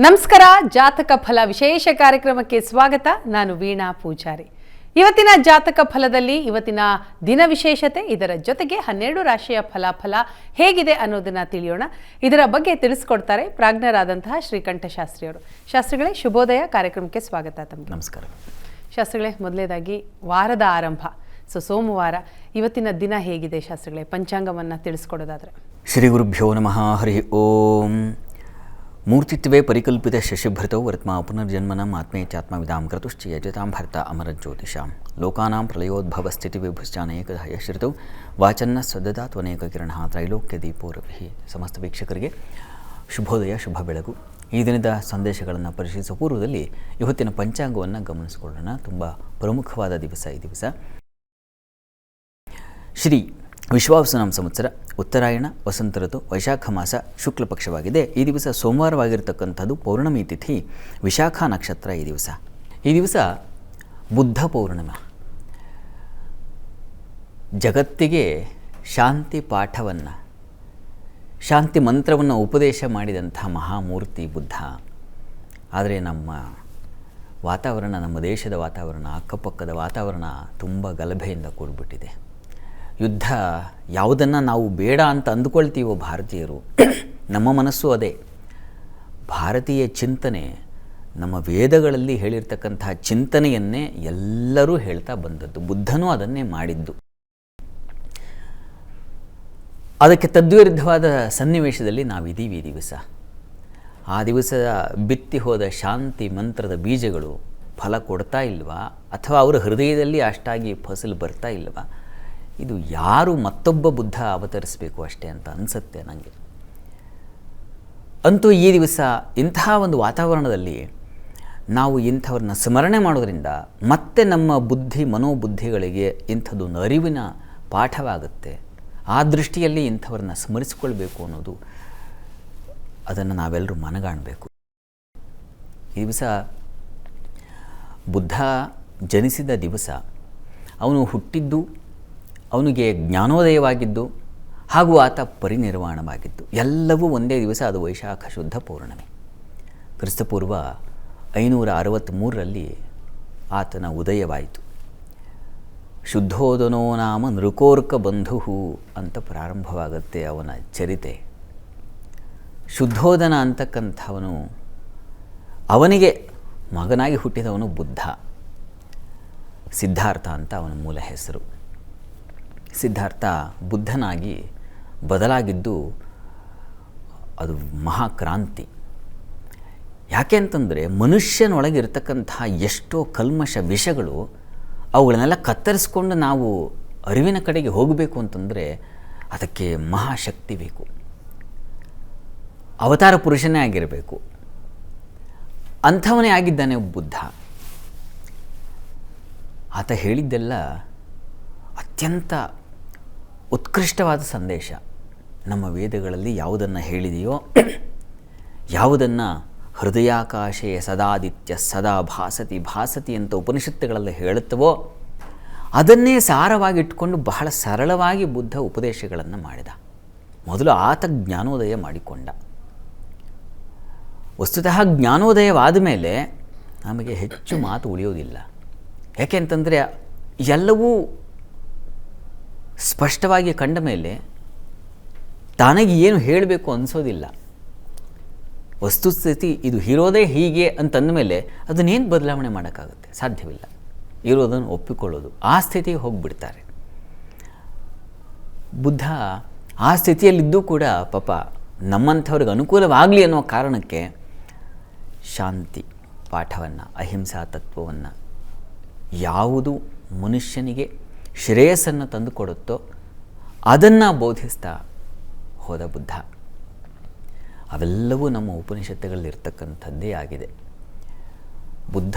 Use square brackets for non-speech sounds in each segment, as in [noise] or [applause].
ನಮಸ್ಕಾರ ಜಾತಕ ಫಲ ವಿಶೇಷ ಕಾರ್ಯಕ್ರಮಕ್ಕೆ ಸ್ವಾಗತ. ನಾನು ವೀಣಾ ಪೂಜಾರಿ. ಇವತ್ತಿನ ಜಾತಕ ಫಲದಲ್ಲಿ ಇವತ್ತಿನ ದಿನ ವಿಶೇಷತೆ ಇದರ ಜೊತೆಗೆ ಹನ್ನೆರಡು ರಾಶಿಯ ಫಲಾಫಲ ಹೇಗಿದೆ ಅನ್ನೋದನ್ನ ತಿಳಿಯೋಣ. ಇದರ ಬಗ್ಗೆ ತಿಳಿಸ್ಕೊಡ್ತಾರೆ ಪ್ರಾಜ್ಞರಾದಂತಹ ಶ್ರೀಕಂಠ ಶಾಸ್ತ್ರಿಯವರು. ಶಾಸ್ತ್ರಿಗಳೇ ಶುಭೋದಯ ಕಾರ್ಯಕ್ರಮಕ್ಕೆ ಸ್ವಾಗತ ತಮಗೆ. ನಮಸ್ಕಾರ. ಶಾಸ್ತ್ರಿಗಳೇ ಮೊದಲನೇದಾಗಿ ವಾರದ ಆರಂಭ. ಸೊ ಸೋಮವಾರ ಇವತ್ತಿನ ದಿನ ಹೇಗಿದೆ ಶಾಸ್ತ್ರಿಗಳೇ? ಪಂಚಾಂಗವನ್ನು ತಿಳಿಸ್ಕೊಡೋದಾದ್ರೆ. ಶ್ರೀ ಗುರುಭ್ಯೋ ನಮಃ ಹರಿ ಓಂ. ಮೂರ್ತಿತ್ವೇ ಪರಿಕಲ್ಪಿತ ಶಶಿಭೃತೌ ವರ್ತ್ಮ ಪುನರ್ಜನ್ಮನ ಆತ್ಮೇ ಚಾತ್ಮವಿದಾಂ ಕ್ರತುಶ್ಚ ಯಜತಾಂ ಭರ್ತ ಅಮರಜ್ಯೋತಿಷಾಂ. ಲೋಕಾನಾಂ ಪ್ರಳಯೋದ್ಭವ ಸ್ಥಿತಿ ವಿಭುಶ್ಚಾನೇಕ ವಾಚನ್ನ ಸದದಾತ್ವನೇಕ ಕಿರಣ ತ್ರೈಲೋಕ್ಯ ದೀಪೋರಭಿ ಸಮಸ್ತ ವೀಕ್ಷಕರಿಗೆ ಶುಭೋದಯ, ಶುಭ ಬೆಳಗು. ಈ ದಿನದ ಸಂದೇಶಗಳನ್ನು ಪರಿಶೀಲಿಸುವ ಪೂರ್ವದಲ್ಲಿ ಇವತ್ತಿನ ಪಂಚಾಂಗವನ್ನು ಗಮನಿಸಿಕೊಳ್ಳೋಣ. ತುಂಬ ಪ್ರಮುಖವಾದ ದಿವಸ ಈ ದಿವಸ. ಶ್ರೀ ವಿಶ್ವಾವಸನಾಮ ಸಂವತ್ಸರ ಉತ್ತರಾಯಣ, ವಸಂತ ಋತು, ವೈಶಾಖ ಮಾಸ ಶುಕ್ಲ ಪಕ್ಷವಾಗಿದೆ. ಈ ದಿವಸ ಸೋಮವಾರವಾಗಿರ್ತಕ್ಕಂಥದ್ದು ಪೌರ್ಣಮಿ ತಿಥಿ, ವಿಶಾಖ ನಕ್ಷತ್ರ ಈ ದಿವಸ. ಈ ದಿವಸ ಬುದ್ಧ ಪೌರ್ಣಿಮಾ. ಜಗತ್ತಿಗೆ ಶಾಂತಿ ಪಾಠವನ್ನು, ಶಾಂತಿ ಮಂತ್ರವನ್ನು ಉಪದೇಶ ಮಾಡಿದಂಥ ಮಹಾಮೂರ್ತಿ ಬುದ್ಧ. ಆದರೆ ನಮ್ಮ ವಾತಾವರಣ, ನಮ್ಮ ದೇಶದ ವಾತಾವರಣ, ಅಕ್ಕಪಕ್ಕದ ವಾತಾವರಣ ತುಂಬ ಗಲಭೆಯಿಂದ ಕೂಡಿಬಿಟ್ಟಿದೆ. ಯುದ್ಧ ಯಾವುದನ್ನು ನಾವು ಬೇಡ ಅಂತ ಅಂದುಕೊಳ್ತೀವೋ ಭಾರತೀಯರು, ನಮ್ಮ ಮನಸ್ಸು ಅದೇ. ಭಾರತೀಯ ಚಿಂತನೆ ನಮ್ಮ ವೇದಗಳಲ್ಲಿ ಹೇಳಿರ್ತಕ್ಕಂತಹ ಚಿಂತನೆಯನ್ನೇ ಎಲ್ಲರೂ ಹೇಳ್ತಾ ಬಂದದ್ದು. ಬುದ್ಧನೂ ಅದನ್ನೇ ಮಾಡಿದ್ದು. ಅದಕ್ಕೆ ತದ್ವಿರುದ್ಧವಾದ ಸನ್ನಿವೇಶದಲ್ಲಿ ನಾವಿದ್ದೀವಿ ಈ ದಿವಸ. ಆ ದಿವಸ ಬಿತ್ತಿ ಹೋದ ಶಾಂತಿ ಮಂತ್ರದ ಬೀಜಗಳು ಫಲ ಕೊಡ್ತಾ ಇಲ್ವಾ? ಅಥವಾ ಅವರ ಹೃದಯದಲ್ಲಿ ಅಷ್ಟಾಗಿ ಫಸಲು ಬರ್ತಾ ಇಲ್ವಾ? ಇದು ಯಾರು ಮತ್ತೊಬ್ಬ ಬುದ್ಧ ಅವತರಿಸಬೇಕು ಅಷ್ಟೇ ಅಂತ ಅನಿಸುತ್ತೆ ನನಗೆ ಅಂತೂ ಈ ದಿವಸ ಇಂತಹ ಒಂದು ವಾತಾವರಣದಲ್ಲಿ ನಾವು ಇಂಥವ್ರನ್ನ ಸ್ಮರಣೆ ಮಾಡೋದ್ರಿಂದ ಮತ್ತೆ ನಮ್ಮ ಬುದ್ಧಿ ಮನೋಬುದ್ಧಿಗಳಿಗೆ ಇಂಥದ್ದೊಂದು ಅರಿವಿನ ಪಾಠವಾಗುತ್ತೆ. ಆ ದೃಷ್ಟಿಯಲ್ಲಿ ಇಂಥವ್ರನ್ನ ಸ್ಮರಿಸಿಕೊಳ್ಬೇಕು ಅನ್ನೋದು ಅದನ್ನು ನಾವೆಲ್ಲರೂ ಮನಗಾಣಬೇಕು. ಈ ದಿವಸ ಬುದ್ಧ ಜನಿಸಿದ ದಿವಸ ಅವನು ಹುಟ್ಟಿದ್ದು ಅವನಿಗೆ ಜ್ಞಾನೋದಯವಾಗಿದ್ದು ಹಾಗೂ ಆತ ಪರಿನಿರ್ವಾಣವಾಗಿದ್ದು. ಎಲ್ಲವೂ ಒಂದೇ ದಿವಸ ಅದು ವೈಶಾಖ ಶುದ್ಧ ಪೌರ್ಣಮಿ. ಕ್ರಿಸ್ತಪೂರ್ವ ಐನೂರ ಅರವತ್ತ್ಮೂರರಲ್ಲಿ ಆತನ ಉದಯವಾಯಿತು. ಶುದ್ಧೋದನೋ ನಾಮ ನೃಕೋರ್ಕ ಬಂಧು ಅಂತ ಪ್ರಾರಂಭವಾಗುತ್ತೆ ಅವನ ಚರಿತೆ. ಶುದ್ಧೋದನ ಅಂತಕ್ಕಂಥವನು ಅವನಿಗೆ ಮಗನಾಗಿ ಹುಟ್ಟಿದವನು ಬುದ್ಧ. ಸಿದ್ಧಾರ್ಥ ಅಂತ ಅವನ ಮೂಲ ಹೆಸರು. ಸಿದ್ಧಾರ್ಥ ಬುದ್ಧನಾಗಿ ಬದಲಾಗಿದ್ದು ಅದು ಮಹಾಕ್ರಾಂತಿ. ಯಾಕೆ ಅಂತಂದರೆ ಮನುಷ್ಯನೊಳಗಿರ್ತಕ್ಕಂತಹ ಎಷ್ಟೋ ಕಲ್ಮಶ ವಿಷಗಳು ಅವುಗಳನ್ನೆಲ್ಲ ಕತ್ತರಿಸ್ಕೊಂಡು ನಾವು ಅರಿವಿನ ಕಡೆಗೆ ಹೋಗಬೇಕು ಅಂತಂದರೆ ಅದಕ್ಕೆ ಮಹಾಶಕ್ತಿ ಬೇಕು. ಅವತಾರ ಪುರುಷನೇ ಆಗಿರಬೇಕು. ಅಂಥವನೇ ಆಗಿದ್ದಾನೆ ಬುದ್ಧ. ಆತ ಹೇಳಿದ್ದೆಲ್ಲ ಅತ್ಯಂತ ಉತ್ಕೃಷ್ಟವಾದ ಸಂದೇಶ. ನಮ್ಮ ವೇದಗಳಲ್ಲಿ ಯಾವುದನ್ನು ಹೇಳಿದೆಯೋ, [coughs] ಯಾವುದನ್ನು ಹೃದಯಾಕಾಶೆಯ ಸದಾದಿತ್ಯ ಸದಾ ಭಾಸತಿ ಭಾಸತಿ ಅಂತ ಉಪನಿಷತ್ತುಗಳಲ್ಲಿ ಹೇಳುತ್ತವೋ, ಅದನ್ನೇ ಸಾರವಾಗಿಟ್ಟುಕೊಂಡು ಬಹಳ ಸರಳವಾಗಿ ಬುದ್ಧ ಉಪದೇಶಗಳನ್ನು ಮಾಡಿದ. ಮೊದಲು ಆತ ಜ್ಞಾನೋದಯ ಮಾಡಿಕೊಂಡ. ವಸ್ತುತಃ ಜ್ಞಾನೋದಯವಾದ ಮೇಲೆ ನಮಗೆ ಹೆಚ್ಚು ಮಾತು ಉಳಿಯೋದಿಲ್ಲ. ಯಾಕೆಂತಂದರೆ ಎಲ್ಲವೂ ಸ್ಪಷ್ಟವಾಗಿ ಕಂಡ ಮೇಲೆ ತನಗೆ ಏನು ಹೇಳಬೇಕು ಅನಿಸೋದಿಲ್ಲ. ವಸ್ತುಸ್ಥಿತಿ ಇದು ಇರೋದೇ ಹೀಗೆ ಅಂತಂದ ಮೇಲೆ ಅದನ್ನೇನು ಬದಲಾವಣೆ ಮಾಡೋಕ್ಕಾಗುತ್ತೆ? ಸಾಧ್ಯವಿಲ್ಲ. ಇರೋದನ್ನು ಒಪ್ಪಿಕೊಳ್ಳೋದು. ಆ ಸ್ಥಿತಿಗೆ ಹೋಗಿಬಿಡ್ತಾರೆ. ಬುದ್ಧ ಆ ಸ್ಥಿತಿಯಲ್ಲಿದ್ದೂ ಕೂಡ ಪಾಪ ನಮ್ಮಂಥವ್ರಿಗೆ ಅನುಕೂಲವಾಗಲಿ ಅನ್ನೋ ಕಾರಣಕ್ಕೆ ಶಾಂತಿ ಪಾಠವನ್ನು, ಅಹಿಂಸಾ ತತ್ವವನ್ನು ಯಾವುದು ಮನುಷ್ಯನಿಗೆ ಶ್ರೇಯಸ್ಸನ್ನು ತಂದುಕೊಡುತ್ತೋ ಅದನ್ನು ಬೋಧಿಸ್ತಾ ಹೋದ ಬುದ್ಧ. ಅವೆಲ್ಲವೂ ನಮ್ಮ ಉಪನಿಷತ್ತುಗಳಲ್ಲಿರ್ತಕ್ಕಂಥದ್ದೇ ಆಗಿದೆ. ಬುದ್ಧ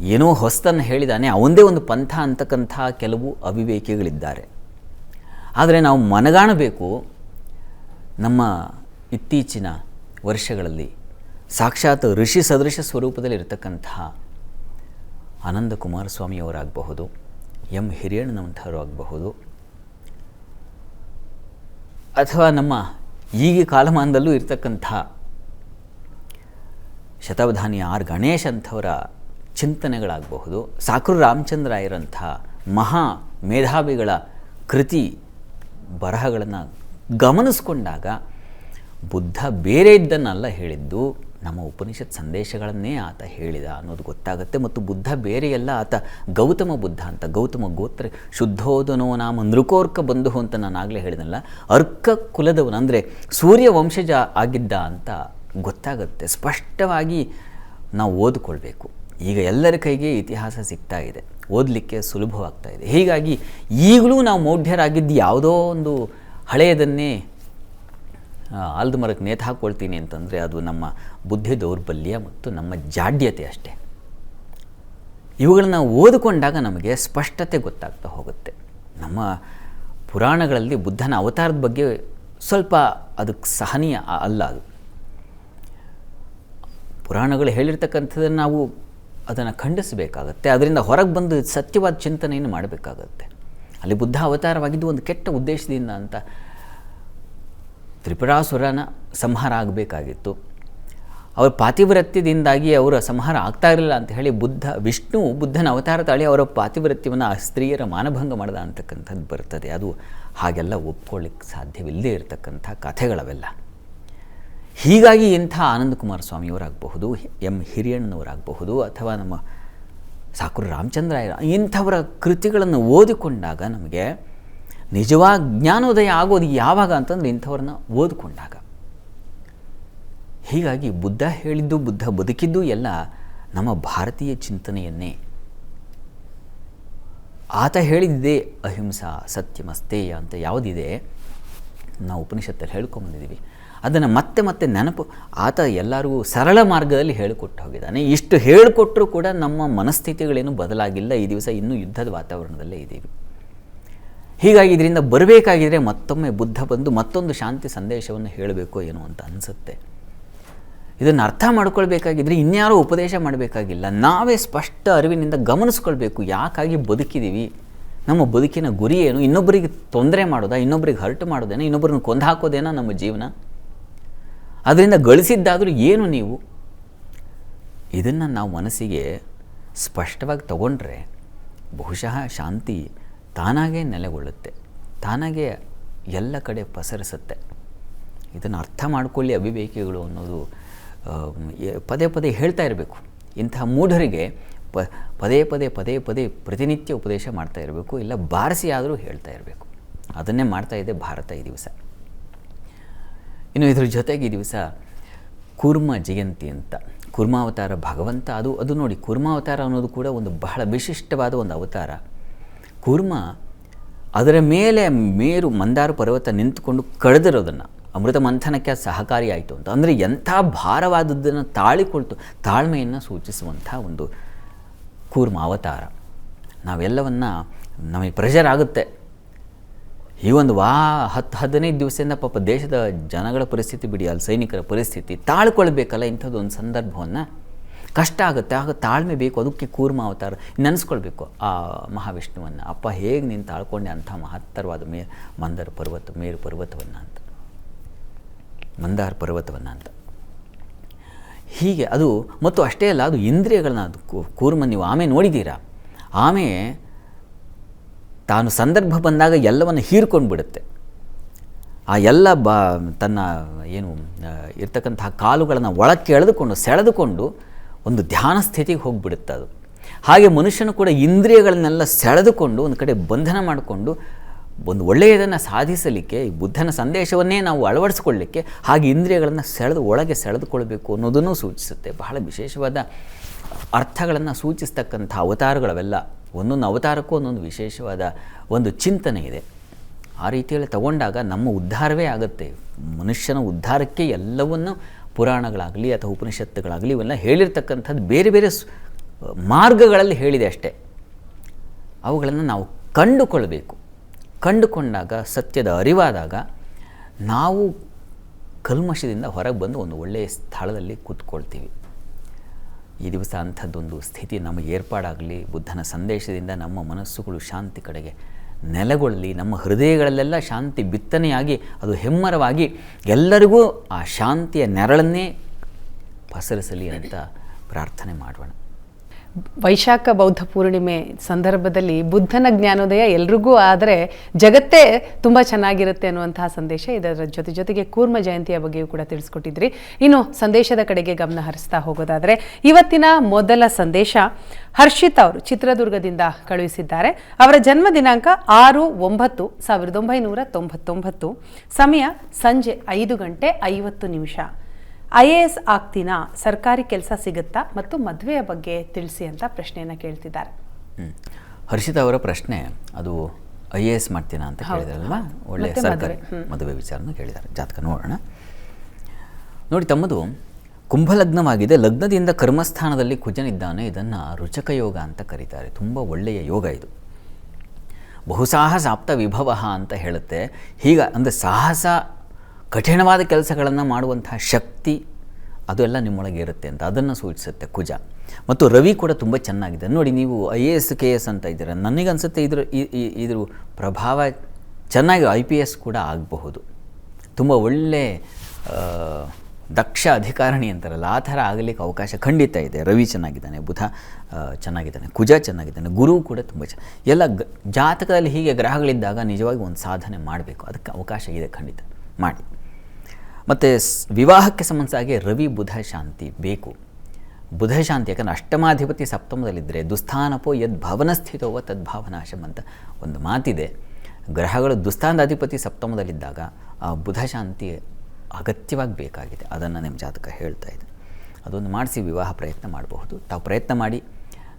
ಏನೋ ಹೊಸ್ತನ್ನು ಹೇಳಿದಾನೆ, ಅವಂದೇ ಒಂದು ಪಂಥ ಅಂತಕ್ಕಂಥ ಕೆಲವು ಅವಿವೇಕಿಗಳಿದ್ದಾರೆ. ಆದರೆ ನಾವು ಮನಗಾಣಬೇಕು ನಮ್ಮ ಇತ್ತೀಚಿನ ವರ್ಷಗಳಲ್ಲಿ ಸಾಕ್ಷಾತ್ ಋಷಿ ಸದೃಶ ಸ್ವರೂಪದಲ್ಲಿ ಇರತಕ್ಕಂತಹ ಆನಂದ ಕುಮಾರಸ್ವಾಮಿಯವರಾಗಬಹುದು ಎಂ ಹಿರಿಯಣ್ಣನವಂಥವರು ಆಗಬಹುದು. ಅಥವಾ ನಮ್ಮ ಈಗ ಕಾಲಮಾನದಲ್ಲೂ ಇರತಕ್ಕಂಥ ಶತಾವಧಾನಿ ಆರ್ ಗಣೇಶ್ ಅಂಥವರ ಚಿಂತನೆಗಳಾಗಬಹುದು. ಸಾಕ್ರು ರಾಮಚಂದ್ರ ಇರೋಂಥ ಮಹಾ ಮೇಧಾವಿಗಳ ಕೃತಿ ಬರಹಗಳನ್ನು ಗಮನಿಸ್ಕೊಂಡಾಗ ಬುದ್ಧ ಬೇರೆ ಇದ್ದನ್ನಲ್ಲ ಹೇಳಿದ್ದು ನಮ್ಮ ಉಪನಿಷತ್ ಸಂದೇಶಗಳನ್ನೇ ಆತ ಹೇಳಿದ ಅನ್ನೋದು ಗೊತ್ತಾಗುತ್ತೆ. ಮತ್ತು ಬುದ್ಧ ಬೇರೆಯೆಲ್ಲ, ಆತ ಗೌತಮ ಬುದ್ಧ ಅಂತ, ಗೌತಮ ಗೋತ್ರ, ಶುದ್ಧೋದನೋ ನಾಮ ನೃಕೋರ್ಕ ಬಂಧು ಅಂತ ನಾನು ಆಗಲೇ ಹೇಳಿದನಲ್ಲ, ಅರ್ಕ ಕುಲದವನು, ಅಂದರೆ ಸೂರ್ಯ ವಂಶಜ ಆಗಿದ್ದ ಅಂತ ಗೊತ್ತಾಗುತ್ತೆ. ಸ್ಪಷ್ಟವಾಗಿ ನಾವು ಓದಿಕೊಳ್ಬೇಕು. ಈಗ ಎಲ್ಲರ ಕೈಗೆ ಇತಿಹಾಸ ಸಿಗ್ತಾ ಇದೆ. ಓದಲಿಕ್ಕೆ ಸುಲಭವಾಗ್ತಾ ಇದೆ. ಹೀಗಾಗಿ ಈಗಲೂ ನಾವು ಮೌಢ್ಯರಾಗಿದ್ದು ಯಾವುದೋ ಒಂದು ಹಳೆಯದನ್ನೇ ಆಲದ ಮರಕ್ಕೆ ನೇತು ಹಾಕ್ಕೊಳ್ತೀನಿ ಅಂತಂದರೆ ಅದು ನಮ್ಮ ಬುದ್ಧಿ ದೌರ್ಬಲ್ಯ ಮತ್ತು ನಮ್ಮ ಜಾಡ್ಯತೆ ಅಷ್ಟೇ. ಇವುಗಳನ್ನ ಓದಿಕೊಂಡಾಗ ನಮಗೆ ಸ್ಪಷ್ಟತೆ ಗೊತ್ತಾಗ್ತಾ ಹೋಗುತ್ತೆ. ನಮ್ಮ ಪುರಾಣಗಳಲ್ಲಿ ಬುದ್ಧನ ಅವತಾರದ ಬಗ್ಗೆ ಸ್ವಲ್ಪ ಅದಕ್ಕೆ ಸಹನೀಯ ಅಲ್ಲ ಅದು. ಪುರಾಣಗಳು ಹೇಳಿರ್ತಕ್ಕಂಥದ್ದನ್ನು ನಾವು ಅದನ್ನು ಖಂಡಿಸಬೇಕಾಗತ್ತೆ. ಅದರಿಂದ ಹೊರಗೆ ಬಂದು ಸತ್ಯವಾದ ಚಿಂತನೆಯನ್ನು ಮಾಡಬೇಕಾಗತ್ತೆ. ಅಲ್ಲಿ ಬುದ್ಧ ಅವತಾರವಾಗಿದ್ದು ಒಂದು ಕೆಟ್ಟ ಉದ್ದೇಶದಿಂದ ಅಂತ ತ್ರಿಪುರಾಸುರನ ಸಂಹಾರ ಆಗಬೇಕಾಗಿತ್ತು. ಅವರ ಪಾತಿವ್ರತ್ಯದಿಂದಾಗಿ ಅವರ ಸಂಹಾರ ಆಗ್ತಾ ಇರಲಿಲ್ಲ ಅಂತ ಹೇಳಿ ಬುದ್ಧ, ವಿಷ್ಣು ಬುದ್ಧನ ಅವತಾರ ತಾಳಿ ಅವರ ಪಾತಿವ್ರತ್ಯವನ್ನು ಆ ಸ್ತ್ರೀಯರ ಮಾನಭಂಗ ಮಾಡಿದ ಅಂತಕ್ಕಂಥದ್ದು ಬರ್ತದೆ. ಅದು ಹಾಗೆಲ್ಲ ಒಪ್ಕೊಳ್ಳಿಕ್ಕೆ ಸಾಧ್ಯವಿಲ್ಲದೆ ಇರತಕ್ಕಂಥ ಕಥೆಗಳವೆಲ್ಲ. ಹೀಗಾಗಿ ಇಂಥ ಆನಂದಕುಮಾರ ಸ್ವಾಮಿಯವರಾಗಬಹುದು ಎಂ ಹಿರಿಯಣ್ಣನವರಾಗಬಹುದು, ಅಥವಾ ನಮ್ಮ ಸಾಕುರು ರಾಮಚಂದ್ರ ಇಂಥವರ ಕೃತಿಗಳನ್ನು ಓದಿಕೊಂಡಾಗ ನಮಗೆ ನಿಜವಾಗಿ ಜ್ಞಾನೋದಯ ಆಗೋದು ಯಾವಾಗ ಅಂತಂದ್ರೆ ಇಂಥವ್ರನ್ನ ಓದಿಕೊಂಡಾಗ. ಹೀಗಾಗಿ ಬುದ್ಧ ಹೇಳಿದ್ದು, ಬುದ್ಧ ಬದುಕಿದ್ದು ಎಲ್ಲ ನಮ್ಮ ಭಾರತೀಯ ಚಿಂತನೆಯನ್ನೇ. ಆತ ಹೇಳಿದ್ದೇ ಅಹಿಂಸಾ ಸತ್ಯಮಸ್ತೇಯ ಅಂತ ಯಾವುದಿದೆ, ನಾವು ಉಪನಿಷತ್ತಲ್ಲಿ ಹೇಳ್ಕೊಂಬಂದಿದ್ದೀವಿ ಅದನ್ನು ಮತ್ತೆ ಮತ್ತೆ ನೆನಪು, ಆತ ಎಲ್ಲರಿಗೂ ಸರಳ ಮಾರ್ಗದಲ್ಲಿ ಹೇಳಿಕೊಟ್ಟು ಹೋಗಿದ್ದಾನೆ. ಇಷ್ಟು ಹೇಳಿಕೊಟ್ಟರೂ ಕೂಡ ನಮ್ಮ ಮನಸ್ಥಿತಿಗಳೇನು ಬದಲಾಗಿಲ್ಲ. ಈ ದಿವಸ ಇನ್ನೂ ಯುದ್ಧದ ವಾತಾವರಣದಲ್ಲೇ ಇದ್ದೀವಿ. ಹೀಗಾಗಿ ಇದರಿಂದ ಬರಬೇಕಾಗಿದ್ರೆ ಮತ್ತೊಮ್ಮೆ ಬುದ್ಧ ಬಂದು ಮತ್ತೊಂದು ಶಾಂತಿ ಸಂದೇಶವನ್ನು ಹೇಳಬೇಕು ಏನು ಅಂತ ಅನಿಸುತ್ತೆ. ಇದನ್ನು ಅರ್ಥ ಮಾಡ್ಕೊಳ್ಬೇಕಾಗಿದ್ರೆ ಇನ್ಯಾರೂ ಉಪದೇಶ ಮಾಡಬೇಕಾಗಿಲ್ಲ. ನಾವೇ ಸ್ಪಷ್ಟ ಅರಿವಿನಿಂದ ಗಮನಿಸ್ಕೊಳ್ಬೇಕು. ಯಾಕಾಗಿ ಬದುಕಿದ್ದೀವಿ ನಮ್ಮ ಬದುಕಿನ ಗುರಿ ಏನು? ಇನ್ನೊಬ್ಬರಿಗೆ ತೊಂದರೆ ಮಾಡೋದಾ? ಇನ್ನೊಬ್ಬರಿಗೆ ಹರ್ಟ್ ಮಾಡೋದೇನ? ಇನ್ನೊಬ್ಬರನ್ನ ಕೊಂದು ಹಾಕೋದೇನೋ ನಮ್ಮ ಜೀವನ? ಅದರಿಂದ ಗಳಿಸಿದ್ದಾದರೂ ಏನು ನೀವು? ಇದನ್ನು ನಾವು ಮನಸ್ಸಿಗೆ ಸ್ಪಷ್ಟವಾಗಿ ತಗೊಂಡ್ರೆ ಬಹುಶಃ ಶಾಂತಿ ತಾನಾಗೇ ನೆಲೆಗೊಳ್ಳುತ್ತೆ. ತಾನಾಗೇ ಎಲ್ಲ ಕಡೆ ಪಸರಿಸುತ್ತೆ. ಇದನ್ನು ಅರ್ಥ ಮಾಡಿಕೊಳ್ಳಿ ಅಭಿವೇಕಿಗಳು ಅನ್ನೋದು ಪದೇ ಪದೇ ಹೇಳ್ತಾ ಇರಬೇಕು. ಇಂತಹ ಮೂಢರಿಗೆ ಪ, ಪದೇ ಪದೇ ಪದೇ ಪದೇ ಪ್ರತಿನಿತ್ಯ ಉಪದೇಶ ಮಾಡ್ತಾ ಇರಬೇಕು, ಇಲ್ಲ ಬಾರಿಸಿ ಆದರೂ ಹೇಳ್ತಾ ಇರಬೇಕು. ಅದನ್ನೇ ಮಾಡ್ತಾ ಇದೆ ಭಾರತ ಈ ದಿವಸ. ಇನ್ನು ಇದ್ರ ಜೊತೆಗೆ ಈ ದಿವಸ ಕೂರ್ಮ ಜಯಂತಿ ಅಂತ. ಕೂರ್ಮಾವತಾರ ಭಗವಂತ ಅದು ಅದು ನೋಡಿ, ಕೂರ್ಮಾವತಾರ ಅನ್ನೋದು ಕೂಡ ಒಂದು ಬಹಳ ವಿಶಿಷ್ಟವಾದ ಒಂದು ಅವತಾರ. ಕೂರ್ಮ, ಅದರ ಮೇಲೆ ಮೇರು ಮಂದಾರ ಪರ್ವತ ನಿಂತುಕೊಂಡು ಕಳೆದಿರೋದನ್ನು, ಅಮೃತ ಮಂಥನಕ್ಕೆ ಸಹಕಾರಿಯಾಯಿತು ಅಂತ. ಅಂದರೆ ಎಂಥ ಭಾರವಾದದ್ದನ್ನು ತಾಳಿಕೊಳ್ತು, ತಾಳ್ಮೆಯನ್ನು ಸೂಚಿಸುವಂಥ ಒಂದು ಕೂರ್ಮ ಅವತಾರ. ನಾವೆಲ್ಲವನ್ನ, ನಮಗೆ ಪ್ರೆಷರ್ ಆಗುತ್ತೆ ಈ ಒಂದು ವಾ ಹತ್ತು ಹದಿನೈದು ದಿವಸದಿಂದ ಪಾಪ ದೇಶದ ಜನಗಳ ಪರಿಸ್ಥಿತಿ ಬಿಡಿ, ಅಲ್ಲಿ ಸೈನಿಕರ ಪರಿಸ್ಥಿತಿ ತಾಳ್ಕೊಳ್ಬೇಕಲ್ಲ ಇಂಥದ್ದು ಒಂದು ಸಂದರ್ಭವನ್ನು ಕಷ್ಟ ಆಗುತ್ತೆ, ಆಗ ತಾಳ್ಮೆ ಬೇಕು, ಅದಕ್ಕೆ ಕೂರ್ಮ ಅವತಾರ ನೆನೆಸ್ಕೊಳ್ಬೇಕು. ಆ ಮಹಾವಿಷ್ಣುವನ್ನು. ಅಪ್ಪ, ಹೇಗೆ ನೀನು ತಾಳ್ಕೊಂಡೆ ಅಂಥ ಮಹತ್ತರವಾದ ಮೇ, ಮಂದರ ಪರ್ವತ, ಮೇರು ಪರ್ವತವನ್ನು ಅಂತ. ಮಂದಾರ ಪರ್ವತವನ್ನು ಅಂತ. ಹೀಗೆ ಅದು, ಮತ್ತು ಅಷ್ಟೇ ಅಲ್ಲ, ಅದು ಇಂದ್ರಿಯಗಳನ್ನ, ಅದು ಕೂರ್ಮ ನೀವು ಆಮೆ ನೋಡಿದ್ದೀರಾ? ಆಮೆ ತಾನು ಸಂದರ್ಭ ಬಂದಾಗ ಎಲ್ಲವನ್ನು ಹೀರ್ಕೊಂಡು ಬಿಡುತ್ತೆ ಆ ಎಲ್ಲ ಬ, ತನ್ನ, ಏನು ಇರ್ತಕ್ಕಂತಹ ಕಾಲುಗಳನ್ನು ಒಳಕ್ಕೆ ಎಳೆದುಕೊಂಡು ಸೆಳೆದುಕೊಂಡು ಒಂದು ಧ್ಯಾನ ಸ್ಥಿತಿಗೆ ಹೋಗಿಬಿಡುತ್ತೆ ಅದು. ಹಾಗೆ ಮನುಷ್ಯನು ಕೂಡ ಇಂದ್ರಿಯಗಳನ್ನೆಲ್ಲ ಸೆಳೆದುಕೊಂಡು ಒಂದು ಕಡೆ ಬಂಧನ ಮಾಡಿಕೊಂಡು ಒಂದು ಒಳ್ಳೆಯದನ್ನು ಸಾಧಿಸಲಿಕ್ಕೆ, ಈ ಬುದ್ಧನ ಸಂದೇಶವನ್ನೇ ನಾವು ಅಳವಡಿಸ್ಕೊಳ್ಳಿಕ್ಕೆ ಹಾಗೆ ಇಂದ್ರಿಯಗಳನ್ನು ಸೆಳೆದು ಒಳಗೆ ಸೆಳೆದುಕೊಳ್ಬೇಕು ಅನ್ನೋದನ್ನು ಸೂಚಿಸುತ್ತೆ. ಬಹಳ ವಿಶೇಷವಾದ ಅರ್ಥಗಳನ್ನು ಸೂಚಿಸ್ತಕ್ಕಂಥ ಅವತಾರಗಳವೆಲ್ಲ, ಒಂದೊಂದು ಅವತಾರಕ್ಕೂ ಒಂದೊಂದು ವಿಶೇಷವಾದ ಒಂದು ಚಿಂತನೆ ಇದೆ. ಆ ರೀತಿಯಲ್ಲಿ ತಗೊಂಡಾಗ ನಮ್ಮ ಉದ್ಧಾರವೇ ಆಗುತ್ತೆ. ಮನುಷ್ಯನ ಉದ್ಧಾರಕ್ಕೆ ಎಲ್ಲವನ್ನು ಪುರಾಣಗಳಾಗಲಿ ಅಥವಾ ಉಪನಿಷತ್ತುಗಳಾಗಲಿ ಇವೆಲ್ಲ ಹೇಳಿರ್ತಕ್ಕಂಥದ್ದು ಬೇರೆ ಬೇರೆ ಮಾರ್ಗಗಳಲ್ಲಿ ಹೇಳಿದೆ ಅಷ್ಟೇ. ಅವುಗಳನ್ನು ನಾವು ಕಂಡುಕೊಳ್ಬೇಕು. ಕಂಡುಕೊಂಡಾಗ, ಸತ್ಯದ ಅರಿವಾದಾಗ ನಾವು ಕಲ್ಮಶದಿಂದ ಹೊರಗೆ ಬಂದು ಒಂದು ಒಳ್ಳೆಯ ಸ್ಥಳದಲ್ಲಿ ಕೂತ್ಕೊಳ್ತೀವಿ. ಈ ದಿವಸ ಅಂಥದ್ದೊಂದು ಸ್ಥಿತಿ ನಮಗೆ ಏರ್ಪಾಡಾಗಲಿ, ಬುದ್ಧನ ಸಂದೇಶದಿಂದ ನಮ್ಮ ಮನಸ್ಸುಗಳು ಶಾಂತಿ ಕಡೆಗೆ ನೆಲೆಗೊಳ್ಳಲಿ ನಮ್ಮ ಹೃದಯಗಳಲ್ಲೆಲ್ಲ ಶಾಂತಿ ಬಿತ್ತನೆಯಾಗಿ, ಅದು ಹೆಮ್ಮರವಾಗಿ ಎಲ್ಲರಿಗೂ ಆ ಶಾಂತಿಯ ನೆರಳನ್ನೇ ಪಸರಿಸಲಿ ಅಂತ ಪ್ರಾರ್ಥನೆ ಮಾಡೋಣ. ವೈಶಾಖ ಬೌದ್ಧ ಪೂರ್ಣಿಮೆ ಸಂದರ್ಭದಲ್ಲಿ ಬುದ್ಧನ ಜ್ಞಾನೋದಯ ಎಲ್ರಿಗೂ ಆದರೆ ಜಗತ್ತೇ ತುಂಬ ಚೆನ್ನಾಗಿರುತ್ತೆ ಅನ್ನುವಂತಹ ಸಂದೇಶ ಇದರ ಜೊತೆ ಜೊತೆಗೆ ಕೂರ್ಮ ಜಯಂತಿಯ ಬಗ್ಗೆಯೂ ಕೂಡ ತಿಳಿಸ್ಕೊಟ್ಟಿದ್ರಿ. ಇನ್ನು ಸಂದೇಶದ ಕಡೆಗೆ ಗಮನ ಹರಿಸ್ತಾ ಹೋಗೋದಾದರೆ ಇವತ್ತಿನ ಮೊದಲ ಸಂದೇಶ ಹರ್ಷಿತ್ ಅವರು ಚಿತ್ರದುರ್ಗದಿಂದ ಕಳುಹಿಸಿದ್ದಾರೆ. ಅವರ ಜನ್ಮ ದಿನಾಂಕ ಆರು ಒಂಬತ್ತು ಸಾವಿರದ ಒಂಬೈನೂರ ತೊಂಬತ್ತೊಂಬತ್ತು. ಸಮಯ ಸಂಜೆ ಐದು ಗಂಟೆ ಐವತ್ತು ನಿಮಿಷ. ಐ ಎ ಎಸ್ ಆಗ್ತೀನಾ ಸರ್ಕಾರಿ ಕೆಲಸ ಸಿಗುತ್ತಾ ಮತ್ತು ಮದುವೆಯ ಬಗ್ಗೆ ತಿಳಿಸಿ ಅಂತ ಪ್ರಶ್ನೆಯನ್ನು ಕೇಳ್ತಿದ್ದಾರೆ. ಹರ್ಷಿತ ಅವರ ಪ್ರಶ್ನೆ ಅದು ಐ ಎ ಎಸ್ ಮಾಡ್ತೀನಾ ಅಂತ ಕೇಳಿದಾರಲ್ವಾ? ಒಳ್ಳೆಯ ಸರ್ಕಾರಿ ಮದುವೆ. ವಿಚಾರನ ಕೇಳಿದ್ದಾರೆ. ಜಾತಕ ನೋಡೋಣ. ನೋಡಿ ತಮ್ಮದು ಕುಂಭಲಗ್ನವಾಗಿದೆ. ಲಗ್ನದಿಂದ ಕರ್ಮಸ್ಥಾನದಲ್ಲಿ ಕುಜನಿದ್ದಾನೆ. ಇದನ್ನು ರುಚಕ ಯೋಗ ಅಂತ ಕರೀತಾರೆ. ತುಂಬ ಒಳ್ಳೆಯ ಯೋಗ ಇದು. ಬಹುಸಾಹಸ ಆಪ್ತ ವಿಭವ ಅಂತ ಹೇಳುತ್ತೆ. ಹೀಗ ಅಂದರೆ ಸಾಹಸ ಕಠಿಣವಾದ ಕೆಲಸಗಳನ್ನು ಮಾಡುವಂತಹ ಶಕ್ತಿ ಅದೆಲ್ಲ ನಿಮ್ಮೊಳಗೆ ಇರುತ್ತೆ ಅಂತ ಅದನ್ನು ಸೂಚಿಸುತ್ತೆ ಕುಜ. ಮತ್ತು ರವಿ ಕೂಡ ತುಂಬ ಚೆನ್ನಾಗಿದೆ. ನೋಡಿ, ನೀವು I A S K S ಅಂತ ಇದ್ದೀರ. ನನಗನ್ಸುತ್ತೆ ಇದ್ರ ಇದ್ರ ಪ್ರಭಾವ ಚೆನ್ನಾಗಿ ಐ ಪಿ ಎಸ್ ಕೂಡ ಆಗಬಹುದು. ತುಂಬ ಒಳ್ಳೆ ದಕ್ಷ ಅಧಿಕಾರಣಿ ಅಂತಾರಲ್ಲ, ಆ ಥರ ಆಗಲಿಕ್ಕೆ ಅವಕಾಶ ಖಂಡಿತ ಇದೆ. ರವಿ ಚೆನ್ನಾಗಿದ್ದಾನೆ, ಬುಧ ಚೆನ್ನಾಗಿದ್ದಾನೆ, ಕುಜ ಚೆನ್ನಾಗಿದ್ದಾನೆ, ಗುರು ಕೂಡ ತುಂಬ ಚೆನ್ನ ಎಲ್ಲ ಗ, ಜಾತಕದಲ್ಲಿ ಹೀಗೆ ಗ್ರಹಗಳಿದ್ದಾಗ ನಿಜವಾಗಿ ಒಂದು ಸಾಧನೆ ಮಾಡಬೇಕು. ಅದಕ್ಕೆ ಅವಕಾಶ ಇದೆ ಖಂಡಿತ. ಮಾಡಿ. ಮತ್ತು ವಿವಾಹಕ್ಕೆ ಸಂಬಂಧಿಸಿದ ಹಾಗೆ ರವಿ ಬುಧ ಶಾಂತಿ ಬೇಕು. ಬುಧ ಶಾಂತಿ ಯಾಕಂದರೆ ಅಷ್ಟಮಾಧಿಪತಿ ಸಪ್ತಮದಲ್ಲಿದ್ದರೆ ದುಸ್ಥಾನಪೋ ಯದ್ ಭವನಸ್ಥಿತೋವ ತದ್ಭಾವನಾಶಂ ಅಂತ ಒಂದು ಮಾತಿದೆ. ಗ್ರಹಗಳು ದುಸ್ಥಾನದ ಸಪ್ತಮದಲ್ಲಿದ್ದಾಗ ಆ ಬುಧ ಶಾಂತಿ ಅಗತ್ಯವಾಗಿ ಬೇಕಾಗಿದೆ. ಅದನ್ನು ನಿಮ್ಮ ಜಾತಕ ಹೇಳ್ತಾ ಇದೆ. ಅದೊಂದು ಮಾಡಿಸಿ ವಿವಾಹ ಪ್ರಯತ್ನ ಮಾಡಬಹುದು. ತಾವು ಪ್ರಯತ್ನ ಮಾಡಿ,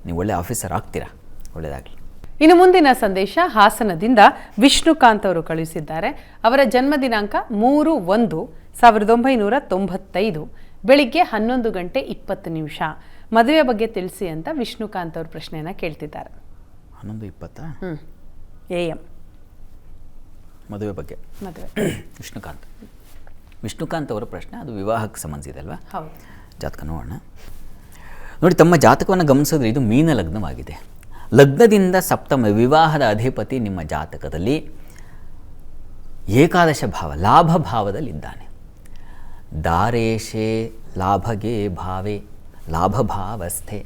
ನೀವು ಒಳ್ಳೆ ಆಫೀಸರ್ ಆಗ್ತೀರಾ? ಒಳ್ಳೆಯದಾಗಲಿ ಇನ್ನು ಮುಂದಿನ ಸಂದೇಶ ಹಾಸನದಿಂದ ವಿಷ್ಣುಕಾಂತ್ ಅವರು ಕಳುಹಿಸಿದ್ದಾರೆ. ಅವರ ಜನ್ಮ ದಿನಾಂಕ ಮೂರು ಒಂದು ಸಾವಿರದ ಒಂಬೈನೂರ ತೊಂಬತ್ತೈದು ಬೆಳಿಗ್ಗೆ ಹನ್ನೊಂದು ಗಂಟೆ ಇಪ್ಪತ್ತು ನಿಮಿಷ. ಮದುವೆ ಬಗ್ಗೆ ತಿಳಿಸಿ ಅಂತ ವಿಷ್ಣುಕಾಂತ್ ಅವರು ಪ್ರಶ್ನೆಯನ್ನು ಕೇಳ್ತಿದ್ದಾರೆ. ಹನ್ನೊಂದು ಇಪ್ಪತ್ತಾ? ಹ್ಞೂ ಎ ಎಂ. ಮದುವೆ ಬಗ್ಗೆ. ಮದುವೆ. [clears throat] ವಿಷ್ಣುಕಾಂತ್. ವಿಷ್ಣುಕಾಂತ್ ಅವರ ಪ್ರಶ್ನೆ ಅದು ವಿವಾಹಕ್ಕೆ ಸಂಬಂಧಿಸಿದೆ ಅಲ್ವಾ? ಹೌದು. ಜಾತಕ ನೋಡೋಣ. ನೋಡಿ ತಮ್ಮ ಜಾತಕವನ್ನು ಗಮನಿಸಿದ್ರೆ ಇದು ಮೀನ ಲಗ್ನವಾಗಿದೆ. ಲಗ್ನದಿಂದ ಸಪ್ತಮ ವಿವಾಹದ ಅಧಿಪತಿ ನಿಮ್ಮ ಜಾತಕದಲ್ಲಿ ಏಕಾದಶ ಭಾವ ಲಾಭ ಭಾವದಲ್ಲಿದ್ದಾನೆ. ದಾರೇಶೇ ಲಾಭಗೆ ಭಾವೆ, ಲಾಭಭಾವಸ್ಥೆ